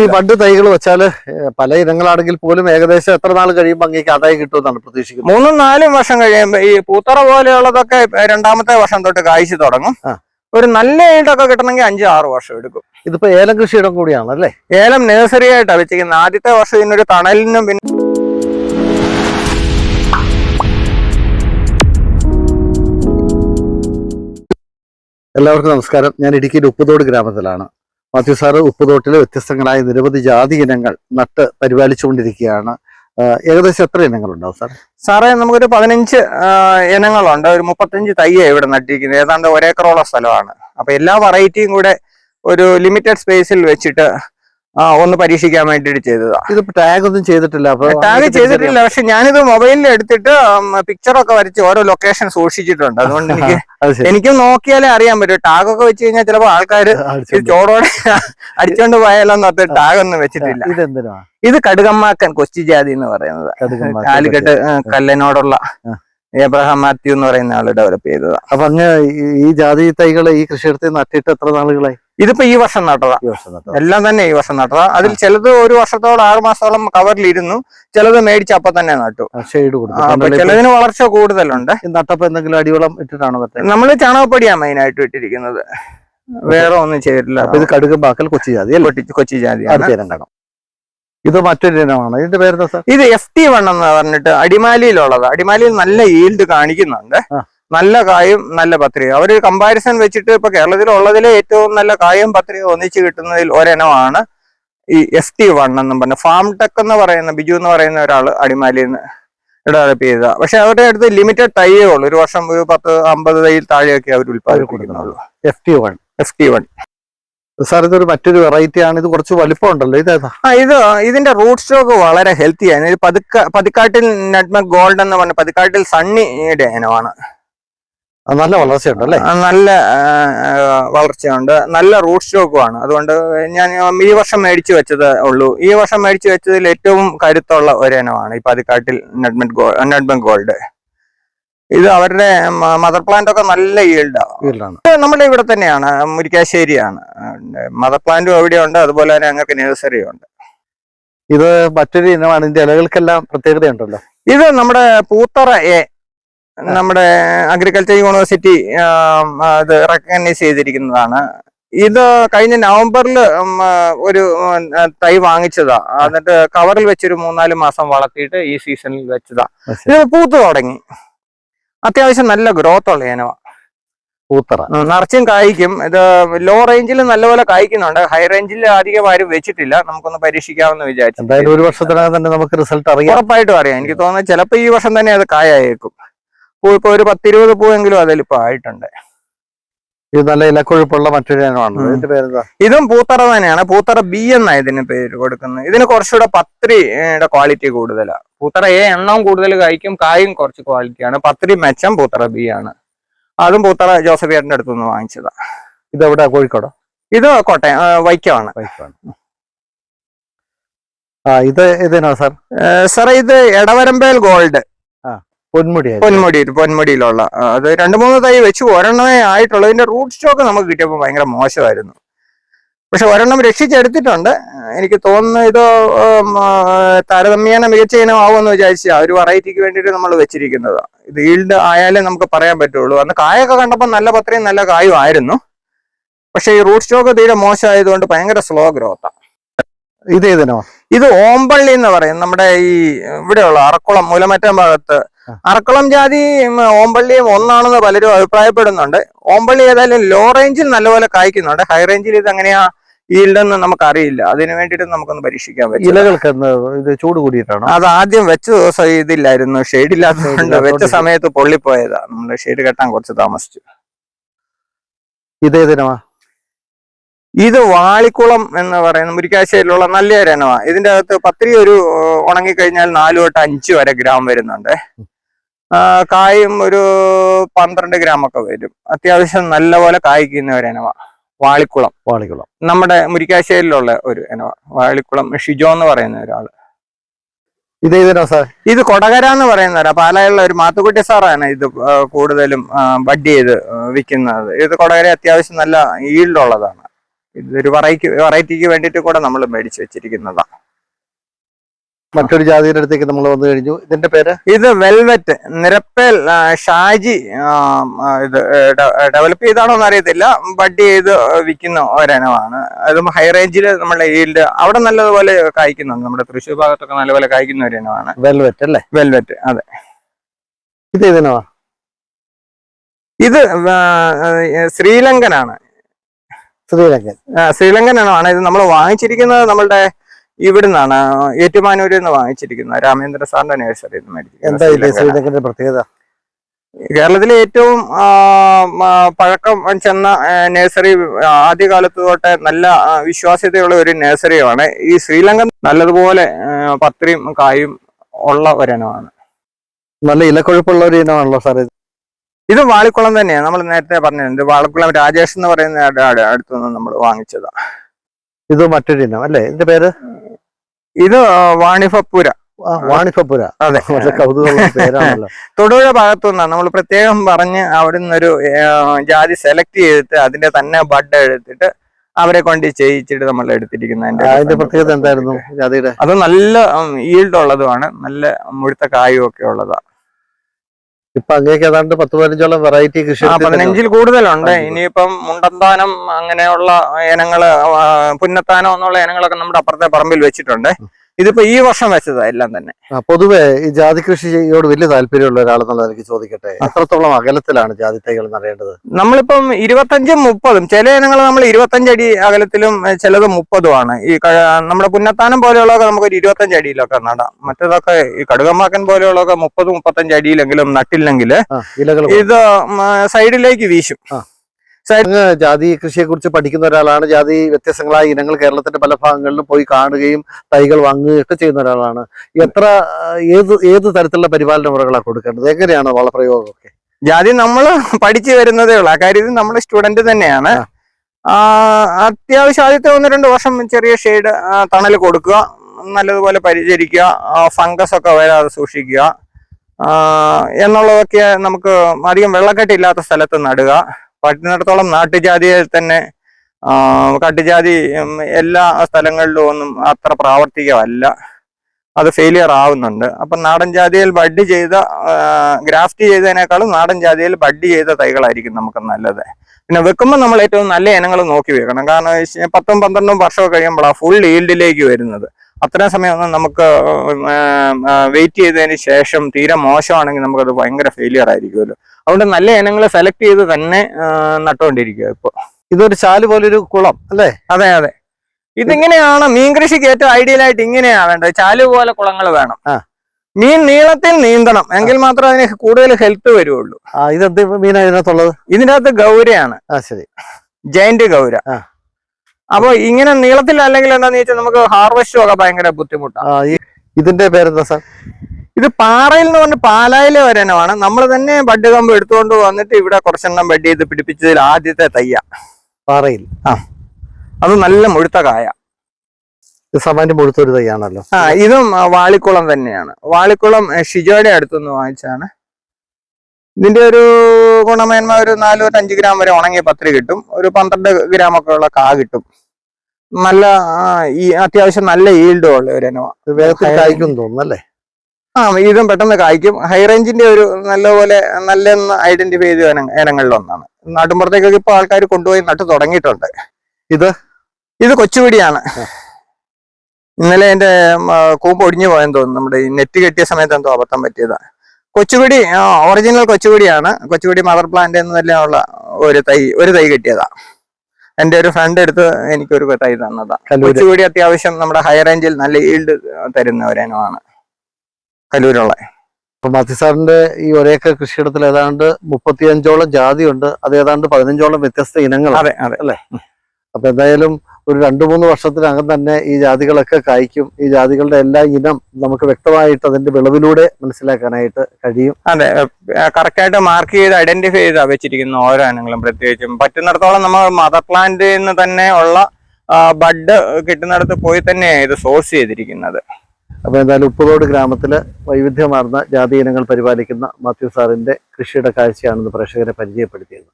ഈ ബഡ് തൈകൾ വെച്ചാൽ പല ഇനങ്ങളാണെങ്കിൽ പോലും ഏകദേശം എത്ര നാൾ കഴിയുമ്പോൾ അങ്ങേക്ക് ആദായം കിട്ടുമെന്നാണ് പ്രതീക്ഷിക്കുന്നത്? മൂന്നും നാലും വർഷം കഴിയുമ്പോൾ ഈ പൂത്തറ പോലെയുള്ളതൊക്കെ രണ്ടാമത്തെ വർഷം തൊട്ട് കായ്ച്ചു തുടങ്ങും. ഒരു നല്ല ഈൽഡൊക്കെ കിട്ടണമെങ്കിൽ അഞ്ച് ആറ് വർഷം എടുക്കും. ഇതിപ്പോ ഏലം കൃഷിയിടം കൂടിയാണ് അല്ലേ? ഏലം നഴ്സറി ആയിട്ടാണ് വെച്ചിരിക്കുന്നത്. ആദ്യത്തെ വർഷം ഇതിനൊരു തണലിനും പിന്നെ എല്ലാവർക്കും നമസ്കാരം. ഞാൻ ഇടുക്കിയിലെ ഉപ്പുതോട് ഗ്രാമത്തിലാണ്. മാത്യു സാറ് ഉപ്പുതോട്ടിൽ വ്യത്യസ്തങ്ങളായ നിരവധി ജാതി ഇനങ്ങൾ നട്ട് പരിപാലിച്ചുകൊണ്ടിരിക്കുകയാണ്. ഏകദേശം എത്ര ഇനങ്ങൾ ഇനങ്ങളുണ്ടാവും സാർ സാറേ നമുക്കൊരു പതിനഞ്ച് ഇനങ്ങളുണ്ട്. ഒരു മുപ്പത്തഞ്ച് തയ്യ ഇവിടെ നട്ടിരിക്കുന്നത്. ഏതാണ്ട് ഒരേക്കറോളം സ്ഥലമാണ്. അപ്പൊ എല്ലാ വെറൈറ്റിയും കൂടെ ഒരു ലിമിറ്റഡ് സ്പേസിൽ വെച്ചിട്ട് ആ, ഒന്ന് പരീക്ഷിക്കാൻ വേണ്ടിയിട്ട് ചെയ്തതാ. ഇത് ടാഗ് ഒന്നും ചെയ്തിട്ടില്ല ടാഗ് ചെയ്തിട്ടില്ല പക്ഷെ ഞാനിത് മൊബൈലിൽ എടുത്തിട്ട് പിക്ചറൊക്കെ വരച്ച് ഓരോ ലൊക്കേഷൻ സൂക്ഷിച്ചിട്ടുണ്ട്. അതുകൊണ്ട് എനിക്ക് എനിക്കും നോക്കിയാലേ അറിയാൻ പറ്റും. ടാഗ് ഒക്കെ വെച്ച് കഴിഞ്ഞാൽ ചിലപ്പോൾ ആൾക്കാർ. ചോടോടെ അടിച്ചോണ്ട് പോയാലോന്ന് ഓർത്ത് ടാഗ് ഒന്നും വെച്ചിട്ടില്ല. ഇത് കടുകമ്മാക്കൻ കൊച്ചി ജാതി എന്ന് പറയുന്നത്. കാലിക്കട്ട് കല്ലനോടുള്ള ഏബ്രഹാം മാത്യു എന്ന് പറയുന്ന ആൾ ഡെവലപ്പ് ചെയ്തതാണ് അപ്പൊ അങ്ങ് ഈ ജാതി തൈകൾ ഈ കൃഷിയിടത്തിൽ നട്ടിട്ട് എത്ര നാളുകളായി? ഇതിപ്പോ ഈ വർഷം നട്ടതാ. എല്ലാം തന്നെ ഈ വർഷം നട്ടതാ. അതിൽ ചിലത് ഒരു വർഷത്തോളം ആറു മാസത്തോളം കവറിലിരുന്നു. ചിലത് മേടിച്ച് അപ്പൊ തന്നെ നട്ടു. ചിലതിന് വളർച്ച കൂടുതലുണ്ട്. നട്ടപ്പോ എന്തെങ്കിലും അടിവളം ഇട്ടിട്ടാണോ നമ്മൾ നമ്മൾ ചാണകപ്പൊടിയാ മെയിൻ ആയിട്ട് ഇട്ടിരിക്കുന്നത്. വേറെ ഒന്നും ചെയ്തിട്ടില്ല. ഇത് കടുകും ബാക്കൽ കൊച്ചി ജാതി കൊച്ചി കാണാം ഇത് മറ്റൊരു ഇനമാണ്. ഇതിന്റെ പേരെന്താ സാർ? ഇത് എഫ് ടി വൺ എന്ന് പറഞ്ഞിട്ട് അടിമാലിയിലുള്ളത്. അടിമാലിയിൽ നല്ല ഈൽഡ് കാണിക്കുന്നുണ്ട്. നല്ല കായും നല്ല പത്രിക അവർ കമ്പാരിസൺ വെച്ചിട്ട് ഇപ്പൊ കേരളത്തിലുള്ളതിലെ ഏറ്റവും നല്ല കായും പത്രിക ഒന്നിച്ച് കിട്ടുന്നതിൽ ഒരെണ്ണമാണ് ഈ എഫ് ടി വൺ എന്നും പറഞ്ഞ. ഫാം ടെക് എന്ന് പറയുന്ന ബിജു എന്ന് പറയുന്ന ഒരാൾ അടിമാലിയിൽ നിന്ന് ഡെവലപ്പ് ചെയ്ത. പക്ഷെ അവരുടെ അടുത്ത് ലിമിറ്റഡ് തൈയേ ഉള്ളൂ. ഒരു വർഷം ഒരു പത്ത് അമ്പത് തൈയിൽ താഴെയൊക്കെ അവർ ഉത്പാദിപ്പിക്കുന്നുള്ളൂ F T one F T one sir ഇതൊരു മറ്റൊരു വെറൈറ്റി ആണ്. ഇത് കുറച്ച് വലിപ്പം ഉണ്ടല്ലോ ഇതേതാ ആ ഇത് ഇതിന്റെ റൂട്ട് സ്റ്റോക്ക് വളരെ ഹെൽത്തി ആണ്. ഇത് പതുക്ക പതിക്കാട്ടിൽ നട്മക് ഗോൾഡ് എന്ന് പറഞ്ഞ പതിക്കാട്ടിൽ സണ്ണിയുടെ ഇനമാണ്. നല്ല വളർച്ചയുണ്ട് അല്ലേ? നല്ല വളർച്ചയുണ്ട്. നല്ല റൂട്ട് സ്റ്റോക്കുമാണ്. അതുകൊണ്ട് ഞാൻ ഈ വർഷം മേടിച്ചു വെച്ചത് ഉള്ളൂ. ഈ വർഷം മേടിച്ചു വെച്ചതിൽ ഏറ്റവും കരുത്തുള്ള ഒരിനമാണ് ഈ പതിക്കാട്ടിൽ നെഡ്മെന്റ് ഗോൾഡ് നെഡ്മെന്റ് ഗോൾഡ്. ഇത് അവരുടെ മദർ പ്ലാന്റ് ഒക്കെ നല്ല ഈൽഡാണ് നമ്മുടെ ഇവിടെ തന്നെയാണ്. മുരിക്കാശ്ശേരിയാണ്. മദർ പ്ലാന്റും എവിടെയുണ്ട് അതുപോലെ തന്നെ ഞങ്ങൾക്ക് നഴ്സറിയും ഉണ്ട്. ഇത് മറ്റൊരു ഇനമാണ്. ഇതിന്റെ ഇലകൾക്കെല്ലാം പ്രത്യേകതയുണ്ടല്ലോ. ഇത് നമ്മുടെ പൂത്തറ എ നമ്മുടെ അഗ്രികൾച്ചർ യൂണിവേഴ്സിറ്റി ഇത് റെക്കഗ്നൈസ് ചെയ്തിരിക്കുന്നതാണ്. ഇത് കഴിഞ്ഞ നവംബറിൽ ഒരു തൈ വാങ്ങിച്ചതാ. എന്നിട്ട് കവറിൽ വെച്ചൊരു മൂന്നാൽ മാസം വളർത്തിയിട്ട് ഈ സീസണിൽ വെച്ചതാ. ഇത് പൂത്ത് തുടങ്ങി. അത്യാവശ്യം നല്ല ഗ്രോത്ത് ഉള്ള ഇനവാ. പൂത്തറ. നിറച്ചും കായ്ക്കും. ഇത് ലോ റേഞ്ചിൽ നല്ലപോലെ കായ്ക്കുന്നുണ്ട്. ഹൈ റേഞ്ചിൽ അധികം ആരും വെച്ചിട്ടില്ല. നമുക്കൊന്ന് പരീക്ഷിക്കാമെന്ന് വിചാരിച്ചു. എന്തായാലും ഒരു വർഷത്തിനകം തന്നെ നമുക്ക് റിസൾട്ട് അറിയാം. ഉറപ്പായിട്ടും അറിയാം. എനിക്ക് തോന്നുന്നത് ചിലപ്പോൾ ഈ വർഷം തന്നെ അത് കായായേക്കും. പൂ ഇപ്പൊ ഒരു പത്തിരുപത് പൂവെങ്കിലും അതിലിപ്പോ ആയിട്ടുണ്ട്. ഇത് നല്ല ഇലക്കൊഴുപ്പുള്ള മറ്റൊരു ഇനമാണ്. ഇതിന്റെ പേരെന്താ? ഇതും പൂത്തറ തന്നെയാണ്. പൂത്തറ ബി എന്നാ ഇതിന് പേര് കൊടുക്കുന്നത്. ഇതിന് കുറച്ചുകൂടെ പത്രിയുടെ ക്വാളിറ്റി കൂടുതലാണ് പൂത്തറ എ എണ്ണവും കൂടുതൽ കായ്ക്കും കായും കുറച്ച് ക്വാളിറ്റിയാണ് പത്രി മെച്ചം പൂത്തറ ബി ആണ്. അതും പൂത്തറ ജോസഫ് ഏട്ടന്റെ അടുത്ത് നിന്ന് വാങ്ങിച്ചതാ. ഇത് എവിടെ കോഴിക്കോടോ? ഇത് കോട്ടയം വൈക്കമാണ്. വൈക്കമാണ്. ആ ഇത് ഇതിനാ സാർ? സാറേ ഇത് എടവരമ്പേൽ ഗോൾഡ്. പൊന്മുടി പൊന്മുടി പൊന്മുടിയിലുള്ള ആ, അത് രണ്ട് മൂന്ന് തൈ വെച്ച് ഒരെണ്ണമേ ആയിട്ടുള്ളൂ ഇതിന്റെ റൂട്ട് സ്റ്റോക്ക് നമുക്ക് കിട്ടിയപ്പോൾ ഭയങ്കര മോശമായിരുന്നു. പക്ഷെ ഒരെണ്ണം രക്ഷിച്ചെടുത്തിട്ടുണ്ട്. എനിക്ക് തോന്നുന്നു ഇത് ആ, താരതമ്യേന മികച്ച ഇനമാവുമെന്ന് വിചാരിച്ച ഒരു വെറൈറ്റിക്ക് വേണ്ടിയിട്ട് നമ്മൾ വെച്ചിരിക്കുന്നത്. ഇത് ഈൽഡ് ആയാലേ നമുക്ക് പറയാൻ പറ്റുള്ളൂ. അന്ന് കായൊക്കെ കണ്ടപ്പോൾ നല്ല പത്രയും നല്ല കായും ആയിരുന്നു. പക്ഷെ ഈ റൂട്ട് സ്റ്റോക്ക് തീരെ മോശമായതുകൊണ്ട് ഭയങ്കര സ്ലോ ഗ്രോത്താണ് ഇത് ഏതിനോ? ഇത് ഓമ്പള്ളി എന്ന് പറയും. നമ്മുടെ ഈ ഇവിടെയുള്ള അറക്കുളം മൂലമറ്റം ഭാഗത്ത് ആ. അറക്കുളം ജാതി ഓമ്പള്ളിയും ഒന്നാണെന്ന് പലരും അഭിപ്രായപ്പെടുന്നുണ്ട്. ഓമ്പള്ളി ഏതായാലും ലോ റേഞ്ചിൽ നല്ലപോലെ കായ്ക്കുന്നുണ്ട്. ഹൈ റേഞ്ചിൽ ഇത് എങ്ങനെയാ ഈൽഡെന്ന് നമുക്ക് അറിയില്ല അതിന് വേണ്ടിയിട്ട് നമുക്കൊന്ന് പരീക്ഷിക്കാൻ പറ്റും ഇലകൾക്ക് ഇത് ചൂട് കൂടിയിട്ടാണ്? അത് ആദ്യം വെച്ച ദിവസം ഇതില്ലായിരുന്നു. ഷെയ്ഡ് ഇല്ലാത്തതുകൊണ്ട് വെച്ച സമയത്ത് പൊള്ളിപ്പോയതാ. നമ്മൾ ഷെയ്ഡ് കെട്ടാൻ കുറച്ച് താമസിച്ചു. ഇതേ ദിനമാ ഇത് വാളിക്കുളം എന്ന് പറയുന്ന മുരിക്കാശ്ശേരിയിലുള്ള നല്ലൊരു ഇനമാണ് ഇതിന്റെ അകത്ത് പത്രി ഒരു ഉണങ്ങിക്കഴിഞ്ഞാൽ നാലു തൊട്ട് അഞ്ച് വരെ ഗ്രാം വരുന്നുണ്ട്. കായും ഒരു പന്ത്രണ്ട് ഗ്രാം ഒക്കെ വരും. അത്യാവശ്യം നല്ലപോലെ കായ്ക്കുന്ന ഒരു ഇനവ. വാളിക്കുളം. വാളിക്കുളം. നമ്മുടെ മുരിക്കാശ്ശേരിയിലുള്ള ഒരു ഇനവ. വാളിക്കുളം ഷിജോ എന്ന് പറയുന്ന ഒരാൾ ഇത് ഇത് കൊടകര എന്ന് പറയുന്നവരാ പാലായുള്ള ഒരു മാത്തുക്കുട്ടി സാറാണ് ഇത് കൂടുതലും ബഡ് ചെയ്ത് വിൽക്കുന്നത് ഇത് കൊടകര അത്യാവശ്യം നല്ല ഈൽഡുള്ളതാണ് ഇതൊരു വെറൈറ്റി വെറൈറ്റിക്ക് വേണ്ടിയിട്ട് കൂടെ നമ്മൾ മേടിച്ചു വെച്ചിരിക്കുന്നതാണ് മറ്റൊരു ജാതിയുടെ അടുത്തേക്ക് നമ്മൾ വന്നു കഴിഞ്ഞു. ഇതിന്റെ പേര്? ഇത് വെൽവെറ്റ് നിരപ്പേൽ ഷാജി ഇത് ഡെവലപ്പ് ചെയ്താണോ എന്ന് അറിയത്തില്ല ബഡ് ചെയ്ത് വിൽക്കുന്ന ഒരെനമാണ് അതും ഹൈ റേഞ്ചിൽ നമ്മളെ ഈൽഡ് അവിടെ നല്ലതുപോലെ കായ്ക്കുന്നുണ്ട്. നമ്മുടെ തൃശ്ശൂർ ഭാഗത്തൊക്കെ നല്ലപോലെ കായ്ക്കുന്ന ഒരു ഇനമാണ് വെൽവെറ്റ് അല്ലേ? വെൽവെറ്റ് അതെ. ഇത് ഇതിനോ ഇത് ശ്രീലങ്കനാണ്. ശ്രീലങ്കൻ. ശ്രീലങ്കനാണ് ഇത് നമ്മൾ വാങ്ങിച്ചിരിക്കുന്നത് നമ്മളുടെ ഇവിടുന്നാണ് ഏറ്റുമാനൂരിൽ നിന്ന് വാങ്ങിച്ചിരിക്കുന്നത് രാമേന്ദ്ര സാറിന്റെ നേഴ്സറിയിൽ നിന്ന് മേടിച്ചിരിക്കുന്നത് പ്രത്യേകത? കേരളത്തിലെ ഏറ്റവും പഴക്കം ചെന്ന നഴ്സറി ആദ്യകാലത്ത് തൊട്ട് നല്ല വിശ്വാസ്യതയുള്ള ഒരു നഴ്സറിയുമാണ് ഈ ശ്രീലങ്കൻ നല്ലതുപോലെ പത്രിയും കായും ഉള്ള ഒരിനമാണ്. നല്ല ഇലക്കൊഴുപ്പുള്ള ഒരു ഇനമാണല്ലോ സാറേ ഇത്. ഇത് വാളിക്കുളം തന്നെയാണ് നമ്മൾ നേരത്തെ പറഞ്ഞത് വാളിക്കുളം രാജേഷ് എന്ന് പറയുന്ന അടുത്തുനിന്ന് നിന്ന് നമ്മൾ വാങ്ങിച്ചതാണ് ഇത് മറ്റൊരു ഇനം അല്ലേ? ഇതിന്റെ പേര്? ഇത് വാണിഫപ്പുര. വാണിഫപ്പുര. അതെ. പേരാണല്ലോ. തൊടുപുഴ ഭാഗത്തു നിന്നാണ് നമ്മൾ പ്രത്യേകം പറഞ്ഞ് അവിടെ നിന്നൊരു ജാതി സെലക്ട് ചെയ്തിട്ട് അതിന്റെ തന്നെ ബഡ് എടുത്തിട്ട് അവരെ കൊണ്ട് ചെയ്യിച്ചിട്ട് നമ്മൾ എടുത്തിരിക്കുന്ന അതിന്റെ പ്രത്യേകത എന്തായിരുന്നു ജാതിയുടെ? അത് നല്ല ഈൽഡ് ഉള്ളതുമാണ്. നല്ല മുഴുത്ത കായും ഒക്കെ ഉള്ളതാ. ഇപ്പൊ അങ്ങേക്ക് ഏതാണ്ട് പത്ത് പതിനഞ്ചോളം വെറൈറ്റി കൃഷി പതിനഞ്ചിൽ കൂടുതലുണ്ട്. ഇനിയിപ്പം മുണ്ടന്താനം അങ്ങനെയുള്ള ഇനങ്ങൾ പുന്നത്താനം എന്നുള്ള ഇനങ്ങളൊക്കെ നമ്മുടെ അപ്പുറത്തെ പറമ്പിൽ വെച്ചിട്ടുണ്ട്. ഇതിപ്പോ ഈ വർഷം വെച്ചതാ എല്ലാം തന്നെ. പൊതുവെ ഈ ജാതി കൃഷിയോട് വലിയ താല്പര്യമുള്ള ഒരാളെന്നുള്ള എനിക്ക് ചോദിക്കട്ടെ? എത്രത്തോളം അകലത്തിലാണ് ജാതി തൈകൾ നടേണ്ടത് നമ്മളിപ്പം ഇരുപത്തഞ്ചും മുപ്പതും ചില ഇനങ്ങൾ നമ്മൾ ഇരുപത്തഞ്ചടി അകലത്തിലും ചിലത് മുപ്പതുമാണ് ഈ നമ്മുടെ പുന്നത്താനം പോലെയുള്ളതൊക്കെ നമുക്ക് ഒരു ഇരുപത്തഞ്ച് അടിയിലൊക്കെ നടാം. മറ്റേതൊക്കെ ഈ കടുകമാക്കൻ പോലെയുള്ളതൊക്കെ മുപ്പത് മുപ്പത്തഞ്ച് അടിയിലെങ്കിലും നട്ടില്ലെങ്കിൽ ഇത് സൈഡിലേക്ക് വീശും. ജാതി കൃഷിയെ കുറിച്ച് പഠിക്കുന്ന ഒരാളാണ്. ജാതി വ്യത്യസ്തങ്ങളായ ഇനങ്ങൾ കേരളത്തിന്റെ പല ഭാഗങ്ങളിലും പോയി കാണുകയും തൈകൾ വാങ്ങുകയും ഒക്കെ ചെയ്യുന്ന ഒരാളാണ്. എത്ര ഏത് ഏത് തരത്തിലുള്ള പരിപാലന മുറകളാണ് കൊടുക്കേണ്ടത്? എങ്ങനെയാണ് വളപ്രയോഗമൊക്കെ ജാതി നമ്മൾ പഠിച്ചു വരുന്നതേ ഉള്ളൂ. ആ കാര്യത്തിൽ നമ്മൾ സ്റ്റുഡന്റ് തന്നെയാണ്. അത്യാവശ്യം ആദ്യത്തെ ഒന്ന് രണ്ട് വർഷം ചെറിയ ഷെയ്ഡ് തണൽ കൊടുക്കുക നല്ലതുപോലെ പരിചരിക്കുക ഫംഗസ് ഒക്കെ വരാതെ സൂക്ഷിക്കുക എന്നുള്ളതൊക്കെ നമുക്ക് അധികം വെള്ളക്കെട്ടില്ലാത്ത സ്ഥലത്ത് നടുക. പറ്റുന്നിടത്തോളം നാട്ടുജാതിയെ തന്നെ കട്ടുജാതി എല്ലാ സ്ഥലങ്ങളിലും ഒന്നും അത്ര പ്രാവർത്തികമല്ല. അത് ഫെയിലിയർ ആവുന്നുണ്ട്. അപ്പൊ നാടൻ ജാതിയിൽ ബഡ് ചെയ്ത ഗ്രാഫ്റ്റ് ചെയ്തതിനേക്കാളും നാടൻ ജാതിയിൽ ബഡ് ചെയ്ത തൈകളായിരിക്കും നമുക്ക് നല്ലത്. പിന്നെ വെക്കുമ്പോൾ നമ്മൾ ഏറ്റവും നല്ല ഇനങ്ങൾ നോക്കി വെക്കണം. കാരണം പത്തും പന്ത്രണ്ടും വർഷമൊക്കെ കഴിയുമ്പോഴാണ് ഫുൾ ഈൽഡിലേക്ക് വരുന്നത്. അത്രയും സമയമൊന്നും നമുക്ക് വെയിറ്റ് ചെയ്തതിന് ശേഷം തീരെ മോശമാണെങ്കിൽ നമുക്കത് ഭയങ്കര ഫെയിലിയർ ആയിരിക്കുമല്ലോ. അതുകൊണ്ട് നല്ല ഇനങ്ങൾ സെലക്ട് ചെയ്ത് തന്നെ നട്ടുകൊണ്ടിരിക്കുക ഇപ്പോൾ ഇതൊരു ചാൽ പോലൊരു കുളം അല്ലേ? അതെ അതെ. ഇതിങ്ങനെയാണ് മീൻ കൃഷിക്ക് ഏറ്റവും ഐഡിയൽ ആയിട്ട് ഇങ്ങനെയാണ് വേണ്ടത്. ചാൽ പോലെ കുളങ്ങൾ വേണം. മീൻ നീളത്തിൽ നീന്തണം. എങ്കിൽ മാത്രമേ അതിന് കൂടുതൽ ഹെൽത്ത് വരുള്ളൂ. ഇതെന്ത് മീനാ ഇതിനകത്തുള്ളത്? ഇതിനകത്ത് ഗൗരയാണ്. ആ ശരി. ജയന്റ് ഗൗര. ആ. അപ്പൊ ഇങ്ങനെ നീളത്തിൽ അല്ലെങ്കിൽ എന്താന്ന് വെച്ചാൽ നമുക്ക് ഹാർവെസ്റ്റും ഒക്കെ ഭയങ്കര ബുദ്ധിമുട്ടാണ് ഇതിന്റെ പേരെന്താ സാർ ഇത് പാറയിൽ എന്ന് പറഞ്ഞ പാലായിലെ ഒരെണ്ണമാണ് നമ്മൾ തന്നെ ബഡ് കമ്പ് എടുത്തുകൊണ്ട് വന്നിട്ട് ഇവിടെ കുറച്ചെണ്ണം ബഡ് ചെയ്ത് പിടിപ്പിച്ചതിൽ ആദ്യത്തെ തയ്യ. പാറയിൽ? ആ. അത് നല്ല മുഴുത്ത കായ. സമാന്റെ മുഴുത്തൊരു തയ്യാണല്ലോ. ആ ഇതും വാളിക്കുളം തന്നെയാണ്. വാളിക്കുളം ഷിജോയുടെ അടുത്തുനിന്ന് വാങ്ങിച്ചാണ് ഇതിന്റെ ഒരു ഗുണമേന്മ ഒരു നാല് തൊട്ട് അഞ്ച് ഗ്രാം വരെ ഉണങ്ങിയ പത്രി കിട്ടും. ഒരു പന്ത്രണ്ട് ഗ്രാം ഒക്കെ ഉള്ള കാ കിട്ടും. നല്ല ഈ അത്യാവശ്യം നല്ല ഈൽഡും ഉള്ള ഒരു കായ്ക്കും തോന്നുന്നു ആ ഇതും പെട്ടെന്ന് കായ്ക്കും. ഹൈ റേഞ്ചിന്റെ ഒരു നല്ലപോലെ നല്ലെന്ന് ഐഡന്റിഫൈ ചെയ്ത ഇനങ്ങളിൽ ഒന്നാണ്. നാട്ടുമ്പുറത്തേക്കൊക്കെ ഇപ്പൊ ആൾക്കാർ കൊണ്ടുപോയി നട്ട് തുടങ്ങിയിട്ടുണ്ട്. ഇത്? ഇത് കൊച്ചുപിടിയാണ്. ഇന്നലെ എന്റെ കൂമ്പ് ഒടിഞ്ഞു പോയെന്ന് തോന്നുന്നു. നമ്മുടെ ഈ നെറ്റ് കെട്ടിയ സമയത്ത് എന്തോ അബദ്ധം പറ്റിയതാ. കൊച്ചുപിടി ഒറിജിനൽ കൊച്ചുപിടിയാണ്. കൊച്ചുപിടി മദർ പ്ലാന്റ് എന്ന് തന്നെ ഉള്ള ഒരു തൈ ഒരു തൈ കിട്ടിയതാ. എന്റെ ഒരു ഫ്രണ്ട് എടുത്ത് എനിക്കൊരു തൈ തന്നതാ. കൊച്ചുകുടി കൊച്ചുപിടി അത്യാവശ്യം നമ്മുടെ ഹൈ റേഞ്ചിൽ നല്ല ഈൽഡ് തരുന്ന ഒരു ഇനമാണ്. കല്ലൂരുള്ള. അപ്പൊ മാത്യു സാറിന്റെ ഈ ഒരേക്കർ കൃഷിയിടത്തിൽ ഏതാണ്ട് മുപ്പത്തിയഞ്ചോളം ജാതിയുണ്ട്. അത് ഏതാണ്ട് പതിനഞ്ചോളം വ്യത്യസ്ത ഇനങ്ങൾ അതെ അതെ. അല്ലേ? അപ്പൊ എന്തായാലും ഒരു രണ്ടു മൂന്ന് വർഷത്തിനകം തന്നെ ഈ ജാതികളൊക്കെ കായ്ക്കും. ഈ ജാതികളുടെ എല്ലാ ഇനം നമുക്ക് വ്യക്തമായിട്ട് അതിന്റെ വിളവിലൂടെ മനസ്സിലാക്കാനായിട്ട് കഴിയും. അതെ. കറക്റ്റ് ആയിട്ട് മാർക്ക് ചെയ്ത് ഐഡന്റിഫൈ ചെയ്താ വെച്ചിരിക്കുന്ന ഓരോ ഇനങ്ങളും പ്രത്യേകിച്ചും. പറ്റുന്നിടത്തോളം നമ്മൾ മദർ പ്ലാന്റിൽ നിന്ന് തന്നെ ഉള്ള ബഡ് കിട്ടുന്നിടത്ത് പോയി തന്നെയാണ് ഇത് സോഴ്സ് ചെയ്തിരിക്കുന്നത്. അപ്പൊ എന്തായാലും ഉപ്പുതോട് ഗ്രാമത്തിൽ വൈവിധ്യമാർന്ന ജാതി ഇനങ്ങൾ പരിപാലിക്കുന്ന മാത്യു സാറിന്റെ കൃഷിയുടെ കാഴ്ചയാണെന്ന് പ്രേക്ഷകരെ പരിചയപ്പെടുത്തിയത്